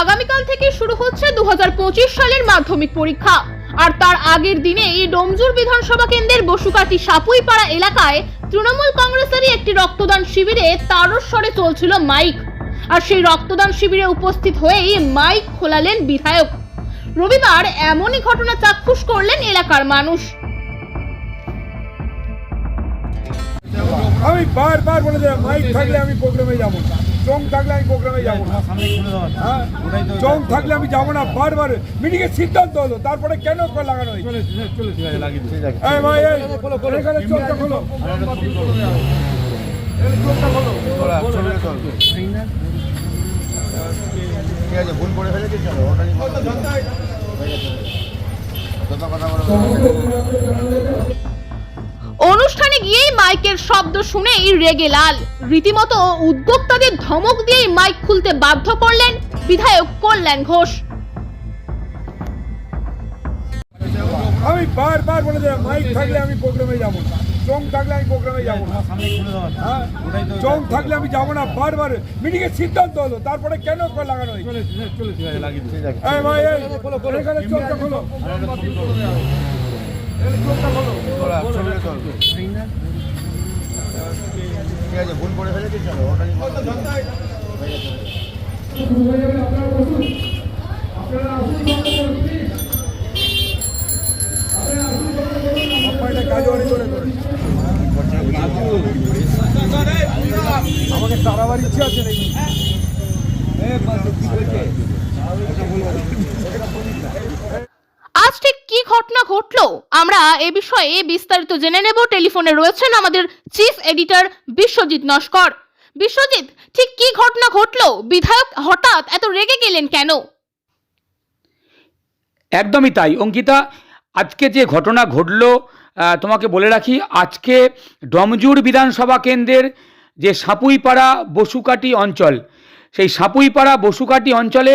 আগামীকাল থেকে শুরু হচ্ছে দু সালের মাধ্যমিক পরীক্ষা। আর তার আগের দিনে এই ডোমজুর বিধানসভা কেন্দ্রের বসুকাটি সাপুইপাড়া এলাকায় তৃণমূল কংগ্রেসেরই একটি রক্তদান শিবিরে তারস্বরে চলছিল মাইক। আর সেই রক্তদান শিবিরে উপস্থিত হয়েই মাইক খোলালেন বিধায়ক। রবিবার এমনই ঘটনা চাক্ষুষ করলেন এলাকার মানুষ। আমি বারবার বলে দিলাম মাইক থাকলে আমি প্রোগ্রামে যাব না। চং থাকলে আমি প্রোগ্রামে যাব না। হ্যাঁ? চং থাকলে আমি যাব না। বারবার মিটিং এর সিদ্ধান্ত হলো। তারপরে কেন লাগানো হয়েছে? চোখটা খোলো। চোখটা খোলো। ঠিক আছে ভুল করে ফেলেছি চলো ওটা নিয়ে কথা কথা বলো অনুষ্ঠানে গিয়েই মাইকের শব্দ শুনেই রেগে লাল। রীতিমতো উদ্যোক্তাদের ধমক দিয়েই মাইক খুলতে বাধ্য করলেন বিধায়ক কল্যাণ ঘোষ। আমি বারবার বলে দিলাম মাইক থাকলে আমি প্রোগ্রামে যাব না। চং থাকলে আমি প্রোগ্রামে যাব না। হ্যাঁ? চং থাকলে আমি যাব না বারবার। মিটিং এর সিদ্ধান্ত হলো তারপরে কেন লাগানো হয়েছে? ঠিক। আছে ভুল করে ফেলেছি চলো ওটা আমাকে তাড়াবার ইচ্ছে আছে নাকি? আজ ঠিক কি ঘটনা ঘটলো? আমরা এ বিষয়ে বিস্তারিত জেনে নেব। টেলিফোনে রয়েছেন আমাদের চিফ এডিটর বিশ্বজিৎ নস্কর। বিশ্বজিৎ, ঠিক কি ঘটনা ঘটলো? বিধায়ক হঠাৎ এত রেগে গেলেন কেন? একদমই তাই। অঙ্কিতা, আজকে যে ঘটনা ঘটলো তোমাকে বলে রাখি, আজকে ডমজুর বিধানসভা কেন্দ্রের যে সাপুইপাড়া বসুকাটি অঞ্চল, সেই সাপুইপাড়া বসুকাটি অঞ্চলে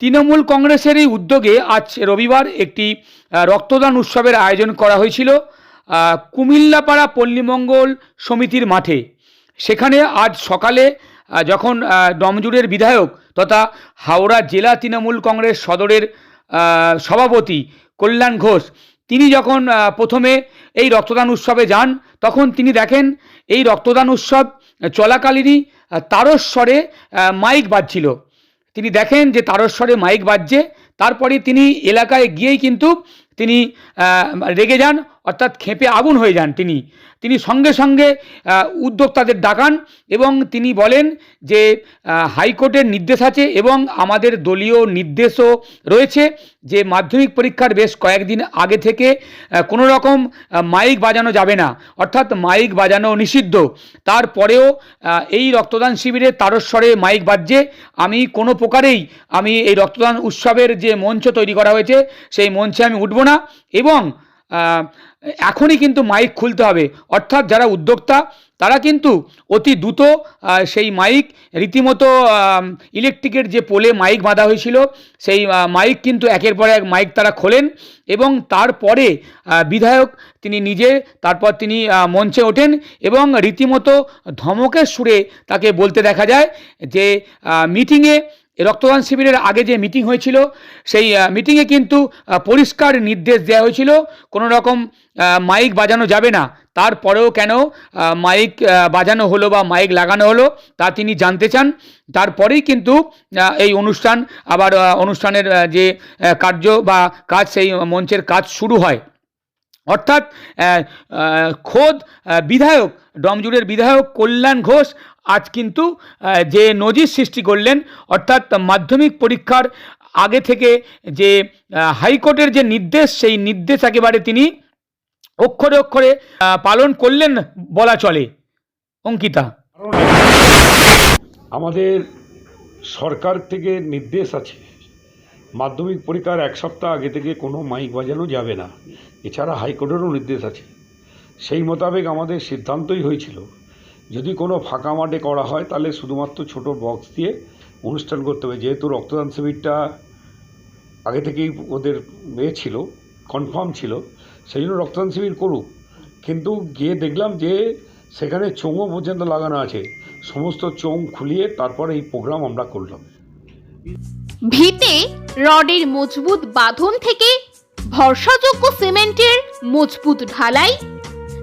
তৃণমূল কংগ্রেসেরই উদ্যোগে আজ রবিবার একটি রক্তদান উৎসবের আয়োজন করা হয়েছিল কুমিল্লাপাড়া পল্লীমঙ্গল সমিতির মাঠে। সেখানে আজ সকালে যখন আহ, ডমজুরের বিধায়ক তথা হাওড়া জেলা তৃণমূল কংগ্রেস সদরের সভাপতি কল্যাণ ঘোষ তিনি যখন প্রথমে এই রক্তদান উৎসবে যান তখন তিনি দেখেন এই রক্তদান উৎসব চলাকালীনই তারস্বরে মাইক বাজছিল। তিনি দেখেন যে তারস্বরে মাইক বাজছে তারপরে তিনি এলাকায় গিয়েই কিন্তু তিনি রেগে যান। অর্থাৎ খেপে আগুন হয়ে যান তিনি। তিনি সঙ্গে সঙ্গে উদ্যোক্তাদের ডাকান এবং তিনি বলেন যে হাইকোর্টের নির্দেশ আছে এবং আমাদের দলীয় নির্দেশও রয়েছে যে, মাধ্যমিক পরীক্ষার বেশ কয়েকদিন আগে থেকে কোনো রকম মাইক বাজানো যাবে না। অর্থাৎ মাইক বাজানো নিষিদ্ধ। তারপরেও এই রক্তদান শিবিরে তারস্বরে মাইক বাজছে। আমি কোনো প্রকারেই, আমি এই রক্তদান উৎসবের যে মঞ্চ তৈরি করা হয়েছে, সেই মঞ্চে আমি উঠব না এবং এখনই কিন্তু মাইক খুলতে হবে। অর্থাৎ যারা উদ্যোক্তা, তারা কিন্তু অতি দ্রুত সেই মাইক রীতিমতো ইলেকট্রিকের যে পোলে মাইক বাঁধা হয়েছিল, সেই মাইক কিন্তু একের পর এক মাইক তারা খোলেন এবং তারপরে বিধায়ক তিনি নিজে, তারপর তিনি মঞ্চে ওঠেন এবং রীতিমতো ধমকের সুরে তাকে বলতে দেখা যায় যে মিটিংয়ে রক্তদান শিবিরের আগে যে মিটিং হয়েছিল, সেই মিটিংয়ে কিন্তু পরিষ্কার নির্দেশ দেওয়া হয়েছিল, কোনো রকম মাইক বাজানো যাবে না। তারপরেও কেন মাইক বাজানো হলো বা মাইক লাগানো হলো, তা তিনি জানতে চান। তারপরেই কিন্তু এই অনুষ্ঠান, আবার অনুষ্ঠানের যে কার্য বা কাজ, সেই মঞ্চের কাজ শুরু হয়। অর্থাৎ খোদ বিধায়ক ডমজুড়ের বিধায়ক কল্যাণ ঘোষ আজ কিন্তু যে নজির সৃষ্টি করলেন, অর্থাৎ মাধ্যমিক পরীক্ষার আগে থেকে যে হাইকোর্টের যে নির্দেশ, সেই নির্দেশ একেবারে তিনি অক্ষরে অক্ষরে পালন করলেন বলা চলে। অঙ্কিতা। আমাদের সরকার থেকে নির্দেশ আছে, মাধ্যমিক পরীক্ষার এক সপ্তাহ আগে থেকে কোনো মাইক বাজানো যাবে না। এছাড়া হাইকোর্টেরও নির্দেশ আছে। সেই মোতাবেক আমাদের সিদ্ধান্তই হয়েছিল যদি কোনো ফাঁকা মাঠে করা হয়, তাহলে শুধুমাত্র ছোট বক্স দিয়ে অনুষ্ঠান করতে হবে। যেহেতু রক্তদান শিবিরটা আগে থেকেই ওদের এ ছিল কনফার্ম ছিল, সেই জন্য রক্তদান শিবির করুক। কিন্তু গিয়ে দেখলাম যে সেখানে চোঙও পর্যন্ত লাগানো আছে। সমস্ত চোঙ খুলিয়ে তারপরে এই প্রোগ্রাম আমরা করলাম। ভিতে রডের মজবুত বাঁধন থেকে ভরসাযোগ্য সিমেন্টের মজবুত ঢালাই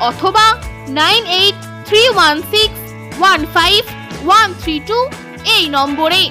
অথবা nine eight three one six one five one three two এই নম্বরে।